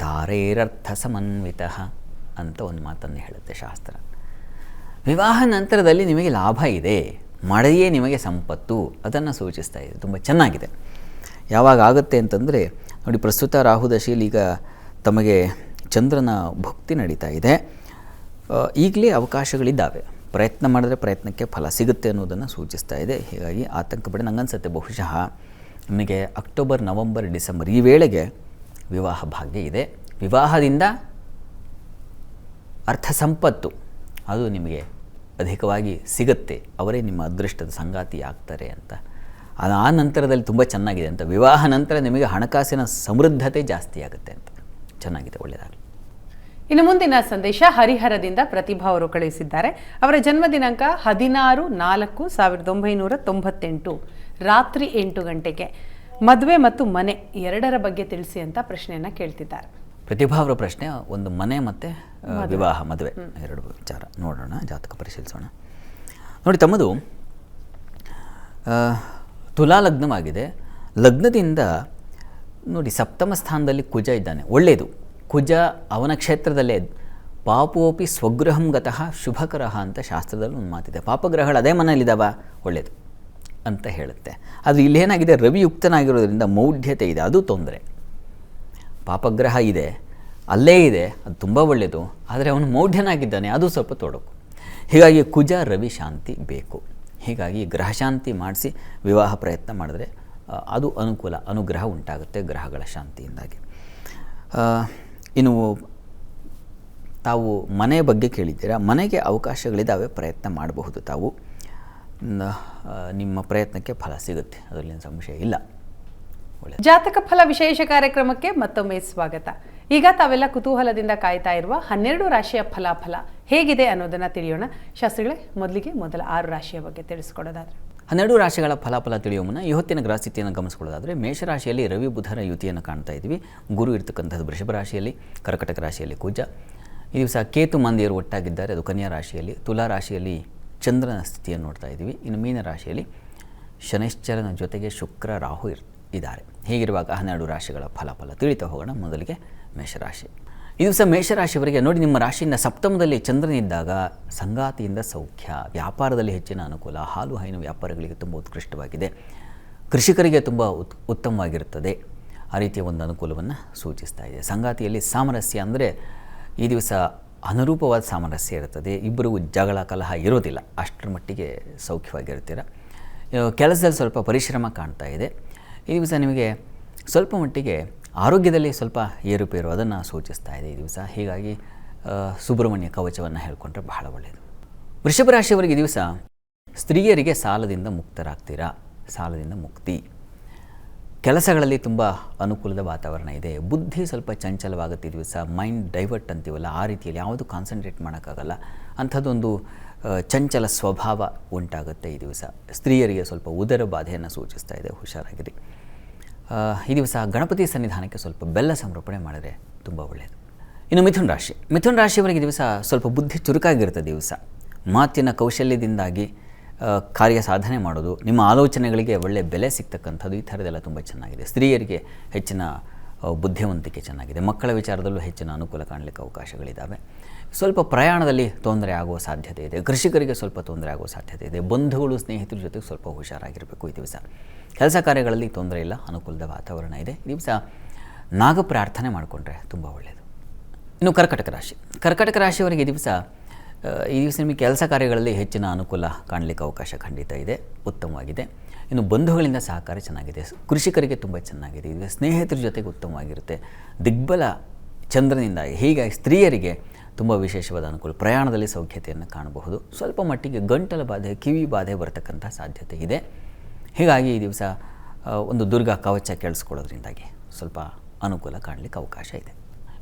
ದಾರೇರರ್ಥ ಸಮನ್ವಿತ ಅಂತ ಒಂದು ಮಾತನ್ನು ಹೇಳುತ್ತೆ ಶಾಸ್ತ್ರ. ವಿವಾಹ ನಂತರದಲ್ಲಿ ನಿಮಗೆ ಲಾಭ ಇದೆ ಮಳೆಯೇ ನಿಮಗೆ ಸಂಪತ್ತು ಅದನ್ನು ಸೂಚಿಸ್ತಾ ಇದೆ. ತುಂಬ ಚೆನ್ನಾಗಿದೆ. ಯಾವಾಗ ಆಗುತ್ತೆ ಅಂತಂದರೆ, ನೋಡಿ ಪ್ರಸ್ತುತ ರಾಹು ದಶೆಯಲ್ಲಿ ಈಗ ತಮಗೆ ಚಂದ್ರನ ಭಕ್ತಿ ನಡೀತಾ ಇದೆ. ಈಗಲೇ ಅವಕಾಶಗಳಿದ್ದಾವೆ. ಪ್ರಯತ್ನ ಮಾಡಿದ್ರೆ ಪ್ರಯತ್ನಕ್ಕೆ ಫಲ ಸಿಗುತ್ತೆ ಅನ್ನೋದನ್ನು ಸೂಚಿಸ್ತಾ ಇದೆ. ಹೀಗಾಗಿ ಆತಂಕ ಬೇಡ ನಂಗನ್ಸುತ್ತೆ. ಬಹುಶಃ ನಿಮಗೆ ಅಕ್ಟೋಬರ್, ನವಂಬರ್, ಡಿಸೆಂಬರ್ ಈ ವೇಳೆಗೆ ವಿವಾಹ ಭಾಗ್ಯ ಇದೆ. ವಿವಾಹದಿಂದ ಅರ್ಥ ಸಂಪತ್ತು ಅದು ನಿಮಗೆ ಅಧಿಕವಾಗಿ ಸಿಗುತ್ತೆ. ಅವರೇ ನಿಮ್ಮ ಅದೃಷ್ಟದ ಸಂಗಾತಿ ಆಗ್ತಾರೆ ಅಂತ. ಅದು ಆ ನಂತರದಲ್ಲಿ ತುಂಬ ಚೆನ್ನಾಗಿದೆ ಅಂತ. ವಿವಾಹ ನಂತರ ನಿಮಗೆ ಹಣಕಾಸಿನ ಸಮೃದ್ಧತೆ ಜಾಸ್ತಿ ಆಗುತ್ತೆ ಅಂತ. ಚೆನ್ನಾಗಿದೆ ಒಳ್ಳೆಯದಾಗಲಿ ಇನ್ನು ಮುಂದಿನ ಸಂದೇಶ ಹರಿಹರದಿಂದ ಪ್ರತಿಭಾ ಅವರು ಕಳುಹಿಸಿದ್ದಾರೆ. ಅವರ ಜನ್ಮ ದಿನಾಂಕ ಹದಿನಾರು ನಾಲ್ಕು ಸಾವಿರದ ಒಂಬೈನೂರ ತೊಂಬತ್ತೆಂಟು ರಾತ್ರಿ ಎಂಟು ಗಂಟೆಗೆ. ಮದುವೆ ಮತ್ತು ಮನೆ ಎರಡರ ಬಗ್ಗೆ ತಿಳಿಸಿ ಅಂತ ಪ್ರಶ್ನೆಯನ್ನು ಕೇಳ್ತಿದ್ದಾರೆ. ಪ್ರತಿಭಾ ಅವರ ಪ್ರಶ್ನೆ ಒಂದು ಮನೆ ಮತ್ತು ವಿವಾಹ ಮದುವೆ. ಎರಡು ವಿಚಾರ ನೋಡೋಣ ಜಾತಕ ಪರಿಶೀಲಿಸೋಣ. ನೋಡಿ ತಮ್ಮದು ತುಲಾ ಲಗ್ನವಾಗಿದೆ. ಲಗ್ನದಿಂದ ನೋಡಿ ಸಪ್ತಮ ಸ್ಥಾನದಲ್ಲಿ ಕುಜ ಇದ್ದಾನೆ. ಒಳ್ಳೆಯದು. ಕುಜ ಅವನ ಕ್ಷೇತ್ರದಲ್ಲೇ ಪಾಪೋಪಿ ಸ್ವಗೃಹಂ ಗತಃ ಶುಭಕರಃ ಅಂತ ಶಾಸ್ತ್ರದಲ್ಲಿ ಒಂದು ಮಾತಿದೆ. ಪಾಪಗ್ರಹಗಳು ಅದೇ ಮನೆಯಲ್ಲಿದ್ದಾವ? ಒಳ್ಳೆಯದು ಅಂತ ಹೇಳುತ್ತೆ. ಅದು ಇಲ್ಲೇನಾಗಿದೆ ರವಿಯುಕ್ತನಾಗಿರೋದ್ರಿಂದ ಮೌಢ್ಯತೆ ಇದೆ. ಅದು ತೊಂದರೆ. ಪಾಪಗ್ರಹ ಇದೆ. ಅಲ್ಲೇ ಇದೆ. ಅದು ತುಂಬ ಒಳ್ಳೆಯದು ಆದರೆ ಅವನು ಮೌಢ್ಯನಾಗಿದ್ದಾನೆ. ಅದು ಸ್ವಲ್ಪ ತೊಡಕು. ಹೀಗಾಗಿ ಕುಜ, ರವಿ ಶಾಂತಿ ಬೇಕು. ಹೀಗಾಗಿ ಗ್ರಹ ಶಾಂತಿ ಮಾಡಿಸಿ ವಿವಾಹ ಪ್ರಯತ್ನ ಮಾಡಿದ್ರೆ ಅದು ಅನುಕೂಲ, ಅನುಗ್ರಹ ಉಂಟಾಗುತ್ತೆ ಗ್ರಹಗಳ ಶಾಂತಿಯಿಂದಾಗಿ. ಇನ್ನು ತಾವು ಮನೆ ಬಗ್ಗೆ ಕೇಳಿದ್ದೀರಾ? ಮನೆಗೆ ಅವಕಾಶಗಳಿದ್ದಾವೆ, ಪ್ರಯತ್ನ ಮಾಡಬಹುದು ತಾವು. ನಿಮ್ಮ ಪ್ರಯತ್ನಕ್ಕೆ ಫಲ ಸಿಗುತ್ತೆ, ಅದರಲ್ಲಿನ ಸಂಶಯ ಇಲ್ಲ. ಜಾತಕ ಫಲ ವಿಶೇಷ ಕಾರ್ಯಕ್ರಮಕ್ಕೆ ಮತ್ತೊಮ್ಮೆ ಸ್ವಾಗತ. ಈಗ ತಾವೆಲ್ಲ ಕುತೂಹಲದಿಂದ ಕಾಯ್ತಾ ಇರುವ ಹನ್ನೆರಡು ರಾಶಿಯ ಫಲಾಫಲ ಹೇಗಿದೆ ಅನ್ನೋದನ್ನ ತಿಳಿಯೋಣ. ಶಾಸ್ತ್ರಿಗಳೇ, ಮೊದಲಿಗೆ ಮೊದಲ ಆರು ರಾಶಿಯ ಬಗ್ಗೆ ತಿಳಿಸ್ಕೊಡೋದಾದ್ರೆ. ಹನ್ನೆರಡು ರಾಶಿಗಳ ಫಲಾಫಲ ತಿಳಿಯುವ ಮುನ್ನ ಈ ಹೊತ್ತಿನ ಗ್ರಹಸ್ಥಿತಿಯನ್ನು ಗಮನಿಸಿಕೊಳ್ಳೋದಾದರೆ ಮೇಷರಾಶಿಯಲ್ಲಿ ರವಿ ಬುಧರ ಯುತಿಯನ್ನು ಕಾಣ್ತಾ ಇದ್ದೀವಿ. ಗುರು ಇರ್ತಕ್ಕಂಥದ್ದು ವೃಷಭ ರಾಶಿಯಲ್ಲಿ, ಕರ್ಕಟಕ ರಾಶಿಯಲ್ಲಿ ಕುಜ. ಈ ದಿವಸ ಕೇತು ಮಂದಿಯರು ಒಟ್ಟಾಗಿದ್ದಾರೆ. ಅದು ಕನ್ಯಾ ರಾಶಿಯಲ್ಲಿ, ತುಲಾ ರಾಶಿಯಲ್ಲಿ ಚಂದ್ರನ ಸ್ಥಿತಿಯನ್ನು ನೋಡ್ತಾ ಇದ್ದೀವಿ. ಇನ್ನು ಮೀನ ರಾಶಿಯಲ್ಲಿ ಶನಿಶ್ಚರನ ಜೊತೆಗೆ ಶುಕ್ರ ರಾಹು ಇರ್ ಇದ್ದಾರೆ. ಹೀಗಿರುವಾಗ ಹನ್ನೆರಡು ರಾಶಿಗಳ ಫಲಾಫಲ ತಿಳಿತಾ ಹೋಗೋಣ. ಮೊದಲಿಗೆ ಮೇಷರಾಶಿ. ಈ ದಿವಸ ಮೇಷರಾಶಿಯವರಿಗೆ ನೋಡಿ, ನಿಮ್ಮ ರಾಶಿಯಿಂದ ಸಪ್ತಮದಲ್ಲಿ ಚಂದ್ರನಿದ್ದಾಗ ಸಂಗಾತಿಯಿಂದ ಸೌಖ್ಯ, ವ್ಯಾಪಾರದಲ್ಲಿ ಹೆಚ್ಚಿನ ಅನುಕೂಲ, ಹಾಲು ಹೈನು ವ್ಯಾಪಾರಗಳಿಗೆ ತುಂಬ ಉತ್ಕೃಷ್ಟವಾಗಿದೆ. ಕೃಷಿಕರಿಗೆ ತುಂಬ ಉತ್, ಉತ್ತಮವಾಗಿರುತ್ತದೆ. ಆ ರೀತಿಯ ಒಂದು ಅನುಕೂಲವನ್ನು ಸೂಚಿಸ್ತಾ ಇದೆ. ಸಂಗಾತಿಯಲ್ಲಿ ಸಾಮರಸ್ಯ ಅಂದರೆ ಈ ದಿವಸ ಅನುರೂಪವಾದ ಸಾಮರಸ್ಯ ಇರುತ್ತದೆ. ಇಬ್ಬರಿಗೂ ಜಗಳ, ಕಲಹ ಇರೋದಿಲ್ಲ. ಅಷ್ಟರ ಮಟ್ಟಿಗೆ ಸೌಖ್ಯವಾಗಿರುತ್ತೀರ. ಕೆಲಸದಲ್ಲಿ ಸ್ವಲ್ಪ ಪರಿಶ್ರಮ ಕಾಣ್ತಾ ಇದೆ. ಈ ದಿವಸ ನಿಮಗೆ ಸ್ವಲ್ಪ ಮಟ್ಟಿಗೆ ಆರೋಗ್ಯದಲ್ಲಿ ಸ್ವಲ್ಪ ಏರುಪೇರು ಅದನ್ನು ಸೂಚಿಸ್ತಾ ಇದೆ ಈ ದಿವಸ. ಹೀಗಾಗಿ ಸುಬ್ರಹ್ಮಣ್ಯ ಕವಚವನ್ನು ಹೇಳ್ಕೊಂಡ್ರೆ ಬಹಳ ಒಳ್ಳೆಯದು ವೃಷಭ ರಾಶಿಯವರಿಗೆ ಈ ದಿವಸ ಸ್ತ್ರೀಯರಿಗೆ ಸಾಲದಿಂದ ಮುಕ್ತರಾಗ್ತೀರಾ? ಸಾಲದಿಂದ ಮುಕ್ತಿ. ಕೆಲಸಗಳಲ್ಲಿ ತುಂಬ ಅನುಕೂಲದ ವಾತಾವರಣ ಇದೆ. ಬುದ್ಧಿ ಸ್ವಲ್ಪ ಚಂಚಲವಾಗುತ್ತೆ ದಿವಸ. ಮೈಂಡ್ ಡೈವರ್ಟ್ ಅಂತೀವಲ್ಲ, ಆ ರೀತಿಯಲ್ಲಿ ಯಾವುದು ಕಾನ್ಸಂಟ್ರೇಟ್ ಮಾಡೋಕ್ಕಾಗಲ್ಲ. ಅಂಥದ್ದೊಂದು ಚಂಚಲ ಸ್ವಭಾವ ಉಂಟಾಗುತ್ತೆ ಈ ದಿವಸ. ಸ್ತ್ರೀಯರಿಗೆ ಸ್ವಲ್ಪ ಉದರ ಬಾಧೆಯನ್ನು ಸೂಚಿಸ್ತಾ ಇದೆ. ಹುಷಾರಾಗಿರಿ. ಈ ದಿವಸ ಗಣಪತಿ ಸನ್ನಿಧಾನಕ್ಕೆ ಸ್ವಲ್ಪ ಬೆಲ್ಲ ಸಮರ್ಪಣೆ ಮಾಡಿದರೆ ತುಂಬ ಒಳ್ಳೆಯದು ಇನ್ನು ಮಿಥುನ್ ರಾಶಿ. ಮಿಥುನ್ ರಾಶಿಯವರಿಗೆ ದಿವಸ ಸ್ವಲ್ಪ ಬುದ್ಧಿ ಚುರುಕಾಗಿರುತ್ತೆ ದಿವಸ. ಮಾತಿನ ಕೌಶಲ್ಯದಿಂದಾಗಿ ಕಾರ್ಯ ಸಾಧನೆ ಮಾಡೋದು, ನಿಮ್ಮ ಆಲೋಚನೆಗಳಿಗೆ ಒಳ್ಳೆ ಬೆಲೆ ಸಿಗ್ತಕ್ಕಂಥದ್ದು ಈ ಥರದ್ದೆಲ್ಲ ತುಂಬ ಚೆನ್ನಾಗಿದೆ. ಸ್ತ್ರೀಯರಿಗೆ ಹೆಚ್ಚಿನ ಬುದ್ಧಿವಂತಿಕೆ ಚೆನ್ನಾಗಿದೆ. ಮಕ್ಕಳ ವಿಚಾರದಲ್ಲೂ ಹೆಚ್ಚಿನ ಅನುಕೂಲ ಕಾಣಲಿಕ್ಕೆ ಅವಕಾಶಗಳಿದ್ದಾವೆ ಸ್ವಲ್ಪ ಪ್ರಯಾಣದಲ್ಲಿ ತೊಂದರೆ ಆಗುವ ಸಾಧ್ಯತೆ ಇದೆ. ಕೃಷಿಕರಿಗೆ ಸ್ವಲ್ಪ ತೊಂದರೆ ಆಗುವ ಸಾಧ್ಯತೆ ಇದೆ. ಬಂಧುಗಳು, ಸ್ನೇಹಿತರ ಜೊತೆಗೆ ಸ್ವಲ್ಪ ಹುಷಾರಾಗಿರಬೇಕು ಈ ದಿವಸ. ಕೆಲಸ ಕಾರ್ಯಗಳಲ್ಲಿ ತೊಂದರೆ ಇಲ್ಲ. ಅನುಕೂಲದ ವಾತಾವರಣ ಇದೆ. ಈ ದಿವಸ ನಾಗ ಪ್ರಾರ್ಥನೆ ಮಾಡಿಕೊಂಡ್ರೆ ತುಂಬ ಒಳ್ಳೆಯದು ಇನ್ನು ಕರ್ಕಟಕ ರಾಶಿ. ಕರ್ಕಟಕ ರಾಶಿಯವರಿಗೆ ಈ ದಿವಸ ಈ ದಿವಸ ನಿಮಗೆ ಕೆಲಸ ಕಾರ್ಯಗಳಲ್ಲಿ ಹೆಚ್ಚಿನ ಅನುಕೂಲ ಕಾಣಲಿಕ್ಕೆ ಅವಕಾಶ ಖಂಡಿತ ಇದೆ. ಉತ್ತಮವಾಗಿದೆ. ಇನ್ನು ಬಂಧುಗಳಿಂದ ಸಹಕಾರ ಚೆನ್ನಾಗಿದೆ. ಕೃಷಿಕರಿಗೆ ತುಂಬ ಚೆನ್ನಾಗಿದೆ. ಸ್ನೇಹಿತರ ಜೊತೆಗೆ ಉತ್ತಮವಾಗಿರುತ್ತೆ. ದಿಗ್ಬಲ ಚಂದ್ರನಿಂದಾಗಿ ಹೀಗಾಗಿ ಸ್ತ್ರೀಯರಿಗೆ ತುಂಬ ವಿಶೇಷವಾದ ಅನುಕೂಲ. ಪ್ರಯಾಣದಲ್ಲಿ ಸೌಖ್ಯತೆಯನ್ನು ಕಾಣಬಹುದು. ಸ್ವಲ್ಪ ಮಟ್ಟಿಗೆ ಗಂಟಲ ಬಾಧೆ, ಕಿವಿ ಬಾಧೆ ಬರತಕ್ಕಂಥ ಸಾಧ್ಯತೆ ಇದೆ. ಹೀಗಾಗಿ ಈ ದಿವಸ ಒಂದು ದುರ್ಗಾ ಕವಚ ಕೇಳಿಸ್ಕೊಳ್ಳೋದ್ರಿಂದಾಗಿ ಸ್ವಲ್ಪ ಅನುಕೂಲ ಕಾಣಲಿಕ್ಕೆ ಅವಕಾಶ ಇದೆ.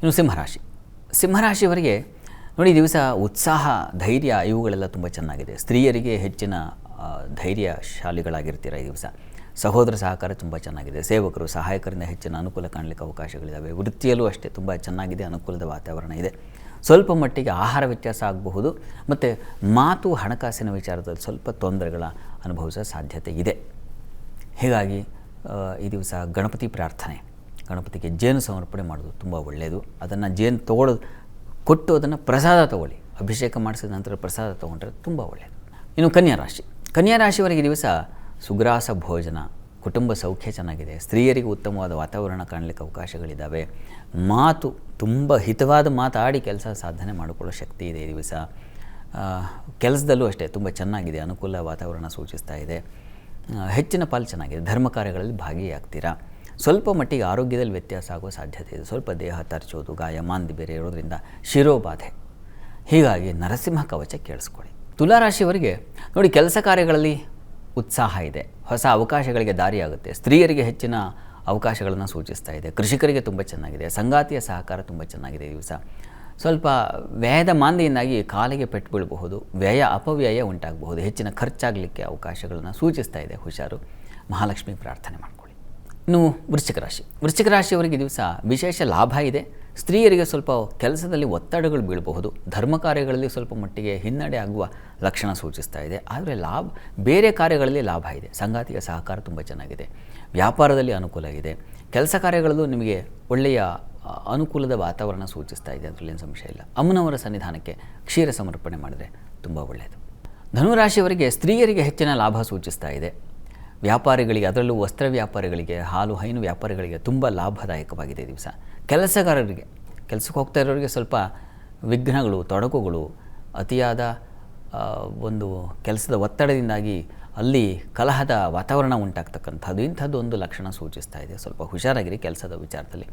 ಇನ್ನು ಸಿಂಹರಾಶಿ. ಸಿಂಹರಾಶಿಯವರಿಗೆ ನೋಡಿ, ಈ ದಿವಸ ಉತ್ಸಾಹ, ಧೈರ್ಯ ಇವುಗಳೆಲ್ಲ ತುಂಬ ಚೆನ್ನಾಗಿದೆ. ಸ್ತ್ರೀಯರಿಗೆ ಹೆಚ್ಚಿನ ಧೈರ್ಯ ಶಾಲಿಗಳಾಗಿರ್ತೀರ ಈ ದಿವಸ. ಸಹೋದರ ಸಹಕಾರ ತುಂಬ ಚೆನ್ನಾಗಿದೆ. ಸೇವಕರು, ಸಹಾಯಕರಿಂದ ಹೆಚ್ಚಿನ ಅನುಕೂಲ ಕಾಣಲಿಕ್ಕೆ ಅವಕಾಶಗಳಿದ್ದಾವೆ ವೃತ್ತಿಯಲ್ಲೂ ಅಷ್ಟೇ ತುಂಬ ಚೆನ್ನಾಗಿದೆ, ಅನುಕೂಲದ ವಾತಾವರಣ ಇದೆ. ಸ್ವಲ್ಪ ಮಟ್ಟಿಗೆ ಆಹಾರ ವ್ಯತ್ಯಾಸ ಆಗಬಹುದು, ಮತ್ತು ಮಾತು ಹಣಕಾಸಿನ ವಿಚಾರದಲ್ಲಿ ಸ್ವಲ್ಪ ತೊಂದರೆಗಳ ಅನುಭವಿಸೋ ಸಾಧ್ಯತೆ ಇದೆ. ಹೀಗಾಗಿ ಈ ದಿವಸ ಗಣಪತಿ ಪ್ರಾರ್ಥನೆ, ಗಣಪತಿಗೆ ಜೇನು ಸಮರ್ಪಣೆ ಮಾಡೋದು ತುಂಬ ಒಳ್ಳೆಯದು. ಅದನ್ನು ಜೇನು ತೊಗೊಳ್ಳೋದು ಕೊಟ್ಟು ಅದನ್ನು ಪ್ರಸಾದ ತಗೊಳ್ಳಿ. ಅಭಿಷೇಕ ಮಾಡಿಸಿದ ನಂತರ ಪ್ರಸಾದ ತೊಗೊಂಡ್ರೆ ತುಂಬ ಒಳ್ಳೆಯದು. ಇನ್ನು ಕನ್ಯಾ ರಾಶಿ, ಕನ್ಯಾ ರಾಶಿಯವರಿಗೆ ಈ ದಿವಸ ಸುಗ್ರಾಸ ಭೋಜನ, ಕುಟುಂಬ ಸೌಖ್ಯ ಚೆನ್ನಾಗಿದೆ. ಸ್ತ್ರೀಯರಿಗೆ ಉತ್ತಮವಾದ ವಾತಾವರಣ ಕಾಣಲಿಕ್ಕೆ ಅವಕಾಶಗಳಿದ್ದಾವೆ ಮಾತು, ತುಂಬ ಹಿತವಾದ ಮಾತಾಡಿ ಕೆಲಸ ಸಾಧನೆ ಮಾಡಿಕೊಳ್ಳೋ ಶಕ್ತಿ ಇದೆ ಈ ದಿವಸ. ಕೆಲಸದಲ್ಲೂ ಅಷ್ಟೇ ತುಂಬ ಚೆನ್ನಾಗಿದೆ, ಅನುಕೂಲ ವಾತಾವರಣ ಸೂಚಿಸ್ತಾ ಇದೆ. ಹೆಚ್ಚಿನ ಪಾಲು ಚೆನ್ನಾಗಿದೆ, ಧರ್ಮ ಕಾರ್ಯಗಳಲ್ಲಿ ಭಾಗಿಯಾಗ್ತೀರಾ? ಸ್ವಲ್ಪ ಮಟ್ಟಿಗೆ ಆರೋಗ್ಯದಲ್ಲಿ ವ್ಯತ್ಯಾಸ ಆಗುವ ಸಾಧ್ಯತೆ ಇದೆ. ಸ್ವಲ್ಪ ದೇಹ ತರ್ಚೋದು, ಗಾಯ, ಮಾಂದಿ ಬೇರೆ ಇರೋದ್ರಿಂದ ಶಿರೋಬಾಧೆ. ಹೀಗಾಗಿ ನರಸಿಂಹ ಕವಚ ಕೇಳಿಸ್ಕೊಳ್ಳಿ. ತುಲಾರಾಶಿಯವರಿಗೆ ನೋಡಿ, ಕೆಲಸ ಕಾರ್ಯಗಳಲ್ಲಿ ಉತ್ಸಾಹ ಇದೆ. ಹೊಸ ಅವಕಾಶಗಳಿಗೆ ದಾರಿಯಾಗುತ್ತೆ. ಸ್ತ್ರೀಯರಿಗೆ ಹೆಚ್ಚಿನ ಅವಕಾಶಗಳನ್ನು ಸೂಚಿಸ್ತಾ ಇದೆ. ಕೃಷಿಕರಿಗೆ ತುಂಬ ಚೆನ್ನಾಗಿದೆ. ಸಂಗಾತಿಯ ಸಹಕಾರ ತುಂಬ ಚೆನ್ನಾಗಿದೆ ಈ ದಿವಸ. ಸ್ವಲ್ಪ ವ್ಯಯದ ಮಾಂದಿಯಿಂದಾಗಿ ಕಾಲಿಗೆ ಪೆಟ್ಟು ಬೀಳಬಹುದು ವ್ಯಯ, ಅಪವ್ಯಯ ಉಂಟಾಗಬಹುದು. ಹೆಚ್ಚಿನ ಖರ್ಚಾಗಲಿಕ್ಕೆ ಅವಕಾಶಗಳನ್ನು ಸೂಚಿಸ್ತಾ ಇದೆ ಹುಷಾರು. ಮಹಾಲಕ್ಷ್ಮಿ ಪ್ರಾರ್ಥನೆ ಮಾಡಿಕೊಳ್ಳಿ. ಇನ್ನು ವೃಶ್ಚಿಕ ರಾಶಿ. ವೃಶ್ಚಿಕ ರಾಶಿಯವರಿಗೆ ದಿವಸ ವಿಶೇಷ ಲಾಭ ಇದೆ. ಸ್ತ್ರೀಯರಿಗೆ ಸ್ವಲ್ಪ ಕೆಲಸದಲ್ಲಿ ಒತ್ತಡಗಳು ಬೀಳಬಹುದು. ಧರ್ಮ ಕಾರ್ಯಗಳಲ್ಲಿ ಸ್ವಲ್ಪ ಮಟ್ಟಿಗೆ ಹಿನ್ನಡೆ ಆಗುವ ಲಕ್ಷಣ ಸೂಚಿಸ್ತಾ ಇದೆ. ಆದರೆ ಲಾಭ, ಬೇರೆ ಕಾರ್ಯಗಳಲ್ಲಿ ಲಾಭ ಇದೆ. ಸಂಗಾತಿಯ ಸಹಕಾರ ತುಂಬ ಚೆನ್ನಾಗಿದೆ. ವ್ಯಾಪಾರದಲ್ಲಿ ಅನುಕೂಲ ಇದೆ ಕೆಲಸ ಕಾರ್ಯಗಳಲ್ಲೂ ನಿಮಗೆ ಒಳ್ಳೆಯ ಅನುಕೂಲದ ವಾತಾವರಣ ಸೂಚಿಸ್ತಾ ಇದೆ ಅದರಲ್ಲೇನು ಸಂಶಯ ಇಲ್ಲ. ಅಮ್ಮನವರ ಸನ್ನಿಧಾನಕ್ಕೆ ಕ್ಷೀರ ಸಮರ್ಪಣೆ ಮಾಡಿದರೆ ತುಂಬ ಒಳ್ಳೆಯದು ಧನುರಾಶಿಯವರಿಗೆ ಸ್ತ್ರೀಯರಿಗೆ ಹೆಚ್ಚಿನ ಲಾಭ ಸೂಚಿಸ್ತಾ ಇದೆ. ವ್ಯಾಪಾರಿಗಳಿಗೆ, ಅದರಲ್ಲೂ ವಸ್ತ್ರ ವ್ಯಾಪಾರಿಗಳಿಗೆ, ಹಾಲು, ಹೈನು ವ್ಯಾಪಾರಿಗಳಿಗೆ ತುಂಬ ಲಾಭದಾಯಕವಾಗಿದೆ ದಿವಸ. ಕೆಲಸಗಾರರಿಗೆ, ಕೆಲಸಕ್ಕೆ ಹೋಗ್ತಾ ಇರೋರಿಗೆ ಸ್ವಲ್ಪ ವಿಘ್ನಗಳು, ತೊಡಕುಗಳು, ಅತಿಯಾದ ಒಂದು ಕೆಲಸದ ಒತ್ತಡದಿಂದಾಗಿ ಅಲ್ಲಿ ಕಲಹದ ವಾತಾವರಣ ಉಂಟಾಗ್ತಕ್ಕಂಥದ್ದು, ಇಂಥದ್ದು ಒಂದು ಲಕ್ಷಣ ಸೂಚಿಸ್ತಾ ಇದೆ. ಸ್ವಲ್ಪ ಹುಷಾರಾಗಿರಿ ಕೆಲಸದ ವಿಚಾರದಲ್ಲಿ.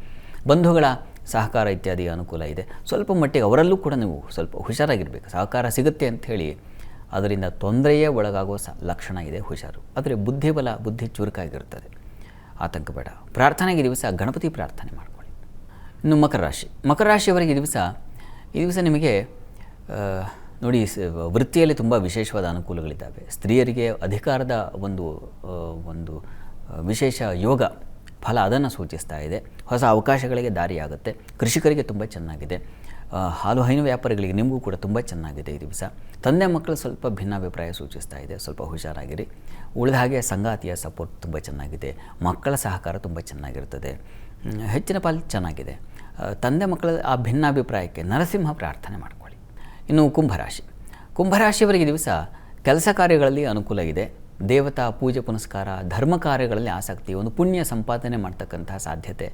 ಬಂಧುಗಳ ಸಹಕಾರ ಇತ್ಯಾದಿ ಅನುಕೂಲ ಇದೆ. ಸ್ವಲ್ಪ ಮಟ್ಟಿಗೆ ಅವರಲ್ಲೂ ಕೂಡ ನೀವು ಸ್ವಲ್ಪ ಹುಷಾರಾಗಿರಬೇಕು. ಸಹಕಾರ ಸಿಗುತ್ತೆ ಅಂಥೇಳಿ ಅದರಿಂದ ತೊಂದರೆಯೇ ಒಳಗಾಗುವ ಸ ಲಕ್ಷಣ ಇದೆ ಹುಷಾರು. ಆದರೆ ಬುದ್ಧಿಬಲ ಬುದ್ಧಿ ಚುರುಕಾಗಿರುತ್ತದೆ. ಆತಂಕ ಬೇಡ ಪ್ರಾರ್ಥನೆಗೆ ದಿವಸ ಗಣಪತಿ ಪ್ರಾರ್ಥನೆ ಮಾಡ್ಕೊಳ್ಳಿ. ಇನ್ನು ಮಕರ ರಾಶಿ. ಮಕರ ರಾಶಿಯವರಿಗೆ ದಿವಸ, ಈ ದಿವಸ ನಿಮಗೆ ನೋಡಿ ವೃತ್ತಿಯಲ್ಲಿ ತುಂಬ ವಿಶೇಷವಾದ ಅನುಕೂಲಗಳಿದ್ದಾವೆ. ಸ್ತ್ರೀಯರಿಗೆ ಅಧಿಕಾರದ ಒಂದು ಒಂದು ವಿಶೇಷ ಯೋಗ ಫಲ ಅದನ್ನು ಸೂಚಿಸ್ತಾ ಇದೆ. ಹೊಸ ಅವಕಾಶಗಳಿಗೆ ದಾರಿಯಾಗುತ್ತೆ. ಕೃಷಿಕರಿಗೆ ತುಂಬ ಚೆನ್ನಾಗಿದೆ. ಹಾಲು ಹೈನು ವ್ಯಾಪಾರಿಗಳಿಗೆ ನಿಮಗೂ ಕೂಡ ತುಂಬ ಚೆನ್ನಾಗಿದೆ ಈ ದಿವಸ. ತಂದೆ ಮಕ್ಕಳು ಸ್ವಲ್ಪ ಭಿನ್ನಾಭಿಪ್ರಾಯ ಸೂಚಿಸ್ತಾ ಇದೆ. ಸ್ವಲ್ಪ ಹುಷಾರಾಗಿರಿ. ಉಳಿದ ಹಾಗೆ ಸಂಗಾತಿಯ ಸಪೋರ್ಟ್ ತುಂಬ ಚೆನ್ನಾಗಿದೆ. ಮಕ್ಕಳ ಸಹಕಾರ ತುಂಬ ಚೆನ್ನಾಗಿರ್ತದೆ. ಹೆಚ್ಚಿನ ಪಾಲು ಚೆನ್ನಾಗಿದೆ. ತಂದೆ ಮಕ್ಕಳ ಆ ಭಿನ್ನಾಭಿಪ್ರಾಯಕ್ಕೆ ನರಸಿಂಹ ಪ್ರಾರ್ಥನೆ ಮಾಡಿಕೊಳ್ಳಿ ಇನ್ನು ಕುಂಭರಾಶಿ. ಕುಂಭರಾಶಿಯವರಿಗೆ ದಿವಸ ಕೆಲಸ ಕಾರ್ಯಗಳಲ್ಲಿ ಅನುಕೂಲ ಇದೆ. ದೇವತಾ ಪೂಜೆ ಪುನಸ್ಕಾರ, ಧರ್ಮ ಕಾರ್ಯಗಳಲ್ಲಿ ಆಸಕ್ತಿ, ಒಂದು ಪುಣ್ಯ ಸಂಪಾದನೆ ಮಾಡ್ತಕ್ಕಂತಹ ಸಾಧ್ಯತೆ.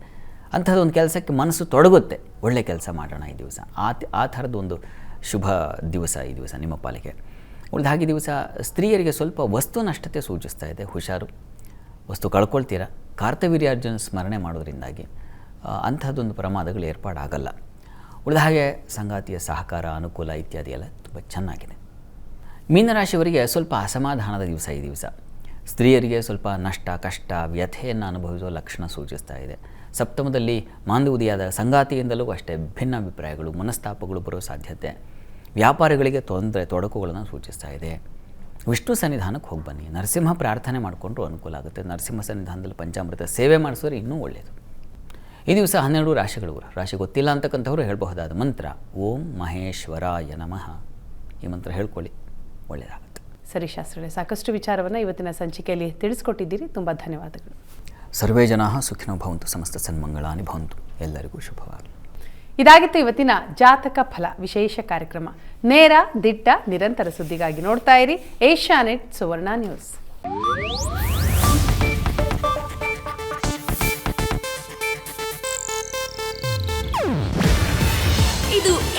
ಅಂಥದ್ದೊಂದು ಕೆಲಸಕ್ಕೆ ಮನಸ್ಸು ತೊಡಗುತ್ತೆ. ಒಳ್ಳೆ ಕೆಲಸ ಮಾಡೋಣ ಈ ದಿವಸ. ಆ ಆ ಥರದ್ದೊಂದು ಶುಭ ದಿವಸ ಈ ದಿವಸ ನಿಮ್ಮ ಪಾಲಿಗೆ. ಉಳಿದ ಹಾಗೆ ದಿವಸ ಸ್ತ್ರೀಯರಿಗೆ ಸ್ವಲ್ಪ ವಸ್ತು ನಷ್ಟತೆ ಸೂಚಿಸ್ತಾ ಇದೆ. ಹುಷಾರು. ವಸ್ತು ಕಳ್ಕೊಳ್ತೀರಾ? ಕಾರ್ತವೀರ್ಯಾರ್ಜುನ ಸ್ಮರಣೆ ಮಾಡೋದ್ರಿಂದಾಗಿ ಅಂಥದ್ದೊಂದು ಪ್ರಮಾದಗಳು ಏರ್ಪಾಡಾಗಲ್ಲ. ಉಳಿದ ಹಾಗೆ ಸಂಗಾತಿಯ ಸಹಕಾರ, ಅನುಕೂಲ ಇತ್ಯಾದಿ ಎಲ್ಲ ತುಂಬ ಚೆನ್ನಾಗಿದೆ. ಮೀನರಾಶಿಯವರಿಗೆ ಸ್ವಲ್ಪ ಅಸಮಾಧಾನದ ದಿವಸ ಈ ದಿವಸ. ಸ್ತ್ರೀಯರಿಗೆ ಸ್ವಲ್ಪ ನಷ್ಟ, ಕಷ್ಟ, ವ್ಯಥೆಯನ್ನು ಅನುಭವಿಸುವ ಲಕ್ಷಣ ಸೂಚಿಸ್ತಾ ಇದೆ. ಸಪ್ತಮದಲ್ಲಿ ಮಾಂದೂದಿಯಾದ ಸಂಗಾತಿಯಿಂದಲೂ ಅಷ್ಟೇ ಭಿನ್ನಾಭಿಪ್ರಾಯಗಳು ಮನಸ್ತಾಪಗಳು ಬರೋ ಸಾಧ್ಯತೆ. ವ್ಯಾಪಾರಿಗಳಿಗೆ ತೊಂದರೆ, ತೊಡಕುಗಳನ್ನು ಸೂಚಿಸ್ತಾ ಇದೆ. ವಿಷ್ಣು ಸನ್ನಿಧಾನಕ್ಕೆ ಹೋಗಿ ಬನ್ನಿ. ನರಸಿಂಹ ಪ್ರಾರ್ಥನೆ ಮಾಡಿಕೊಂಡ್ರೂ ಅನುಕೂಲ ಆಗುತ್ತೆ. ನರಸಿಂಹ ಸನ್ನಿಧಾನದಲ್ಲಿ ಪಂಚಾಮೃತ ಸೇವೆ ಮಾಡಿಸಿದ್ರೆ ಇನ್ನೂ ಒಳ್ಳೆಯದು ಈ ದಿವಸ ಹನ್ನೆರಡು ರಾಶಿಗಳು ರಾಶಿ ಗೊತ್ತಿಲ್ಲ ಅಂತಕ್ಕಂಥವ್ರು ಹೇಳಬಹುದಾದ ಮಂತ್ರ ಓಂ ಮಹೇಶ್ವರಾಯ ನಮಃ. ಈ ಮಂತ್ರ ಹೇಳ್ಕೊಳ್ಳಿ. ಒಳ್ಳೆಯದಾಗುತ್ತೆ. ಸರಿ ಶಾಸ್ತ್ರಗಳೇ ಸಾಕಷ್ಟು ವಿಚಾರವನ್ನು ಇವತ್ತಿನ ಸಂಚಿಕೆಯಲ್ಲಿ ತಿಳಿಸ್ಕೊಟ್ಟಿದ್ದೀರಿ. ತುಂಬ ಧನ್ಯವಾದಗಳು. ಸರ್ವೇ ಜನ ಸುಖಿನೋ ಭವಂತು. ಸಮಸ್ತ ಸನ್ಮಂಗಳಾನಿ ಭವಂತು. ಎಲ್ಲರಿಗೂ ಶುಭವಾಗಲಿ. ಇದಾಗಿತ್ತು ಇವತ್ತಿನ ಜಾತಕ ಫಲ ವಿಶೇಷ ಕಾರ್ಯಕ್ರಮ. ನೇರ ದಿಟ್ಟ ನಿರಂತರ ಸುದ್ದಿಗಾಗಿ ನೋಡ್ತಾ ಇರಿ. Asianet Suvarna news.